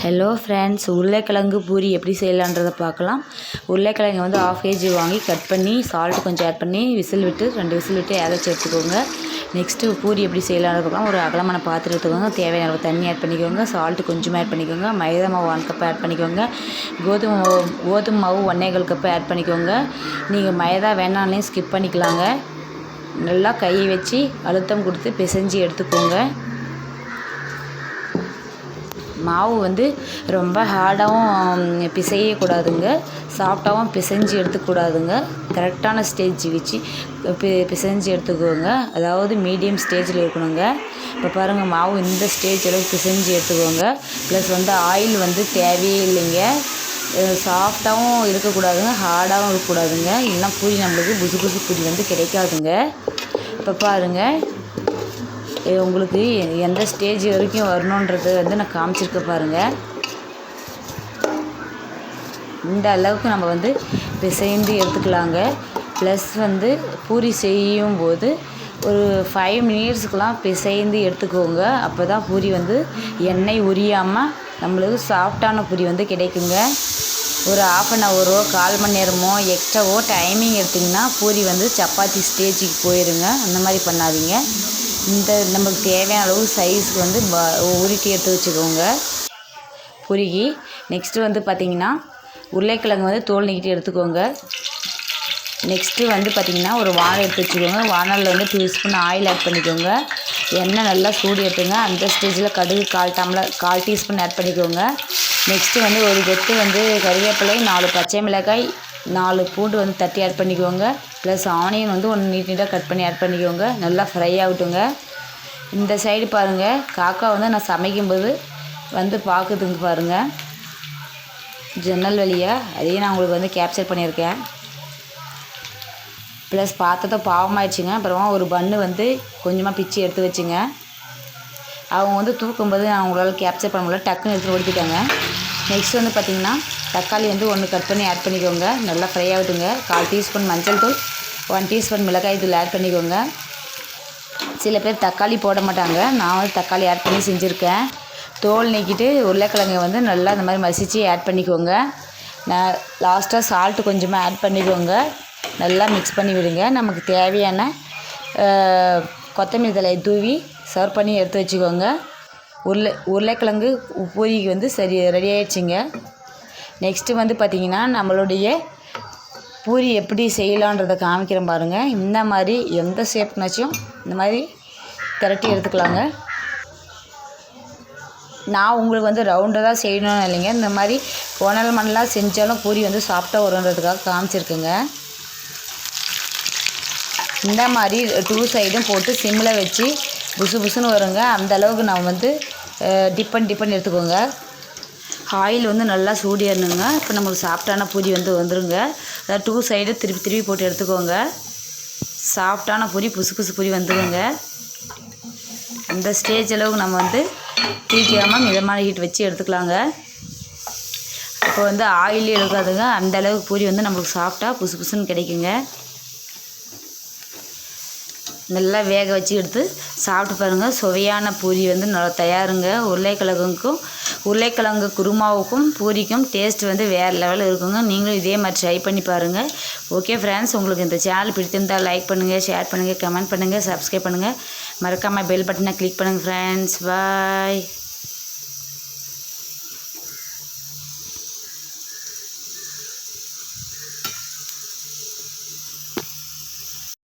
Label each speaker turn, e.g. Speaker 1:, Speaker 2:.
Speaker 1: Hello friends உருளைக்கிழங்கு பூரி எப்படி செய்யலான்றதை பார்க்கலாம். உருளைக்கிழங்கு வந்து ஆஃப் கேஜி வாங்கி கட் பண்ணி சால்ட் கொஞ்சம் ஆட் பண்ணி விசில் விட்டு ரெண்டு விசில் விட்டு ஏதாச்சும் எடுத்துக்கோங்க நெக்ஸ்ட்டு பூரி எப்படி செய்யலாம்னு பார்க்கலாம். ஒரு அகலமான பாத்திரம் எடுத்துக்கோங்க. தேவையான அளவு தண்ணி ஆட் பண்ணிக்கோங்க. சால்ட்டு கொஞ்சமாக ஆட் பண்ணிக்கோங்க. மைதா மாவு ஒன் கப் ஆட் பண்ணிக்கோங்க. கோதுமை மாவு கோதுமை மாவு ஒன்றேகால் கப்பு ஆட் பண்ணிக்கோங்க. நீங்கள் மைதா வேணாலே ஸ்கிப் பண்ணிக்கலாங்க. நல்லா கையை வச்சு அழுத்தம் கொடுத்து பிசைஞ்சு எடுத்துக்கோங்க. மாவு வந்து ரொம்ப ஹார்டாகவும் பிசையக்கூடாதுங்க. சாஃப்டாகவும் பிசைஞ்சு எடுத்துக்கூடாதுங்க. கரெக்டான ஸ்டேஜ் வச்சு பி பிசைஞ்சு எடுத்துக்கோங்க. அதாவது மீடியம் ஸ்டேஜில் இருக்கணுங்க. இப்போ பாருங்கள் மாவு இந்த ஸ்டேஜ் அளவுக்கு பிசைஞ்சு எடுத்துக்கோங்க. ப்ளஸ் வந்து ஆயில் வந்து தேவையே இல்லைங்க. சாஃப்டாகவும் இருக்கக்கூடாதுங்க ஹார்டாகவும் இருக்கக்கூடாதுங்க. இல்லைனா பூரி நம்மளுக்கு புசு புசு பூரி வந்து கிடைக்காதுங்க. இப்போ பாருங்கள் உங்களுக்கு எந்த ஸ்டேஜ் வரைக்கும் வரணுன்றது வந்து நான் காமிச்சிருக்க பாருங்கள் இந்த அளவுக்கு நம்ம வந்து பிசைந்து எடுத்துக்கலாங்க. ப்ளஸ் வந்து பூரி செய்யும் போது ஒரு ஃபைவ் மினிட்ஸுக்கெலாம் பிசைந்து எடுத்துக்கோங்க. அப்போ தான் பூரி வந்து எண்ணெய் உரியாமல் நம்மளுக்கு சாஃப்டான பூரி வந்து கிடைக்குங்க. ஒரு ஆஃப் அன் ஹவரோ கால் மணி நேரமோ எக்ஸ்ட்ராவோ டைமிங் எடுத்திங்கன்னா பூரி வந்து சப்பாத்தி ஸ்டேஜுக்கு போயிடுங்க அந்த மாதிரி பண்ணாதீங்க. இந்த நமக்கு தேவையான அளவு சைஸ்க்கு வந்து ப உருட்டி எடுத்து வச்சுக்கோங்க. உருகி நெக்ஸ்ட்டு வந்து பார்த்திங்கன்னா உருளைக்கிழங்கு வந்து தோல் நீக்கிட்டு எடுத்துக்கோங்க. நெக்ஸ்ட்டு வந்து பார்த்திங்கன்னா ஒரு வானல் எடுத்து வச்சுக்கோங்க. வானலில் வந்து டூ ஸ்பூன் ஆயில் ஆட் பண்ணிக்கோங்க. எண்ணெய் நல்லா சூடு எடுத்துங்க. அந்த ஸ்டேஜில் கடுகு கால் டம்ளர் கால் டீஸ்பூன் ஆட் பண்ணிக்கோங்க. நெக்ஸ்ட்டு வந்து ஒரு கொத்து வந்து கருவேப்பிலை நாலு பச்சை மிளகாய் நாலு பூண்டு வந்து தட்டி ஆட் பண்ணிக்கோங்க. ப்ளஸ் ஆனியன் வந்து ஒன்று நீட் நீட்டாக கட் பண்ணி ஆட் பண்ணிக்கோங்க. நல்லா ஃப்ரை ஆகட்டுங்க. இந்த சைடு பாருங்கள் காக்கா வந்து நான் சமைக்கும்போது வந்து பார்க்குதுங்க பாருங்கள் ஜன்னல் வழியாக அதையும் நான் உங்களுக்கு வந்து கேப்சர் பண்ணியிருக்கேன். ப்ளஸ் பார்த்ததும் பாவமாயிடுச்சுங்க. அப்புறமா ஒரு பன்னு வந்து கொஞ்சமாக பிச்சு எடுத்து வச்சுங்க. அவங்க வந்து தூக்கும்போது நான் அவங்களால கேப்சர் பண்ண முடியல. டக்குன்னு எடுத்து ஓடிக்கிட்டாங்க. நெக்ஸ்ட் வந்து பார்த்திங்கன்னா தக்காளி வந்து ஒன்று கட் பண்ணி ஆட் பண்ணிக்கோங்க. நல்லா ஃப்ரை ஆகிடுங்க கால் டீஸ்பூன் மஞ்சள் தூள் ஒன் டீஸ்பூன் மிளகாய் தூள் ஆட் பண்ணிக்கோங்க. சில பேர் தக்காளி போட மாட்டாங்க. நான் வந்து தக்காளி ஆட் பண்ணி செஞ்சுருக்கேன். தோல் நீக்கிட்டு உருளைக்கிழங்கை வந்து நல்லா இந்த மாதிரி மசித்து ஆட் பண்ணிக்கோங்க. நான் லாஸ்ட்டாக சால்ட்டு கொஞ்சமாக ஆட் பண்ணிக்கோங்க. நல்லா மிக்ஸ் பண்ணி விடுங்க. நமக்கு தேவையான கொத்தமல்லி தலையை தூவி சர்வ் பண்ணி எடுத்து வச்சுக்கோங்க. உருளை உருளைக்கிழங்கு பூரிக்கு வந்து சரி ரெடி ஆயிடுச்சுங்க. நெக்ஸ்ட்டு வந்து பார்த்திங்கன்னா நம்மளுடைய பூரி எப்படி செய்யலான்றதை காமிக்கிறேன் பாருங்கள் இந்த மாதிரி எந்த ஷேப்னாச்சும் இந்த மாதிரி திரட்டி எடுத்துக்கலாங்க. நான் உங்களுக்கு வந்து ரவுண்டாக தான் செய்யணும்னு இல்லைங்க. இந்த மாதிரி போனல் மணலாக செஞ்சாலும் பூரி வந்து சாஃப்டாக வருன்றதுக்காக காமிச்சிருக்குங்க. இந்த மாதிரி டூ சைடும் போட்டு சிம்மில் வச்சு புசு புசுன்னு வருங்க. அந்த அளவுக்கு நான் வந்து டிப்பன் டிப்பன் எடுத்துக்கோங்க. ஆயில் வந்து நல்லா சூடிடணுங்க இப்போ நமக்கு சாஃப்டான பூரி வந்து வந்துருங்க. அதாவது டூ சைடு திருப்பி திருப்பி போட்டு எடுத்துக்கோங்க. சாஃப்டான பூரி புசு புசு பூரி வந்துடுங்க இந்த ஸ்டேஜ் அளவுக்கு நம்ம வந்து தீக்காமல் மிதமான ஹீட் வச்சு எடுத்துக்கலாங்க. இப்போ வந்து ஆயிலே இருக்காதுங்க அந்த அளவுக்கு பூரி வந்து நம்மளுக்கு சாஃப்டாக புசு புசுன்னு கிடைக்குங்க. நல்லா வேக வச்சு எடுத்து சாப்பிட்டு பாருங்கள் சுவையான பூரி வந்து நல்லா தயாருங்க. உருளைக்கிழங்குக்கும் உருளைக்கிழங்கு குருமாவுக்கும் பூரிக்கும் டேஸ்ட் வந்து வேறு லெவலில் இருக்குங்க. நீங்களும் இதே மாதிரி ட்ரை பண்ணி பாருங்கள் ஓகே ஃப்ரெண்ட்ஸ் உங்களுக்கு இந்த சேனல் பிடித்திருந்தால் லைக் பண்ணுங்கள் ஷேர் பண்ணுங்கள் கமெண்ட் பண்ணுங்கள் சப்ஸ்கிரைப் பண்ணுங்கள் மறக்காமல் பெல் பட்டனை கிளிக் பண்ணுங்கள் ஃப்ரெண்ட்ஸ் பாய்